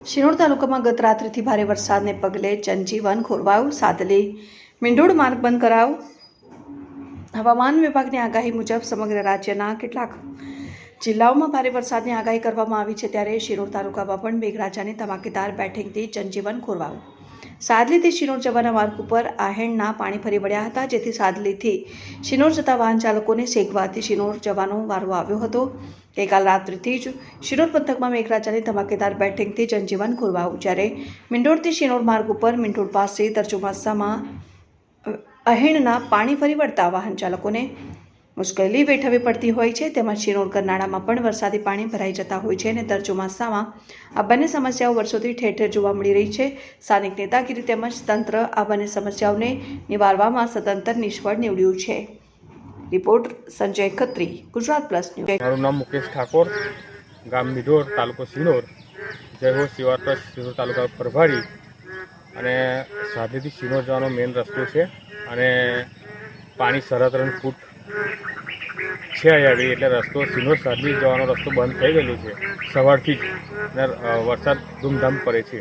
શિનોર તાલુકામાં ગત રાત્રિથી ભારે વરસાદને પગલે જનજીવન ખોરવાયું સાદલી. મીંઢોળ માર્ગ બંધ કરાયો. હવામાન વિભાગની આગાહી મુજબ સમગ્ર રાજ્યના કેટલાક જિલ્લાઓમાં ભારે વરસાદની આગાહી કરવામાં આવી છે ત્યારે શિરોડ તાલુકામાં પણ મેઘરાજાની ધમાકેદાર બેઠિંગથી જનજીવન ખોરવાયું. સાદલીથી શિનોર જવાના માર્ગ ઉપર આહેણના પાણી ફરી વળ્યા હતા, જેથી સાદલીથી શિનોર જતા વાહન ચાલકોને શેગવાથી શિનોર જવાનો વારો આવ્યો હતો. ગઈકાલ રાત્રિથી જ શિનોર પંથકમાં મેઘરાજાની ધમાકેદાર બેટિંગથી જનજીવન ખોરવાયું, જ્યારે મિંડોળથી શિનોર માર્ગ ઉપર મિંડોળ પાસે દર ચોમાસામાં અહીણના પાણી ફરી વળતા વાહન ચાલકોને મુશ્કેલી વેઠવી પડતી હોય છે તેમજ શિનોર કરનાળામાં પણ વરસાદી પાણી ભરાઈ જતા હોય છે અને દર ચોમાસામાં આ બંને સમસ્યાઓ વર્ષોથી ઠેર ઠેર જોવા મળી રહી છે. સ્થાનિક નેતાગીરી તેમજ તંત્ર આ બંને સમસ્યાઓને નિવારવામાં સદંતર નિષ્ફળ નીવડ્યું છે. Report Sanjay Khatri, Gujarat plus news. મારું નામ મુકેશ ઠાકોર, ગામ મિઢોર, તાલુકો સિનોર જય હો સેવા ટ્રસ્ટ સિનોર તાલુકા પ્રભારી અને સાધેથી સિનોર જવાનો મેઇન રસ્તો છે અને પાણી સરહદ ફૂટ છે આવી એટલે રસ્તો સિનોર સાધલી જવાનો રસ્તો બંધ થઈ ગયેલો છે. સવારથી જ વરસાદ ધૂમધામ પડે છે.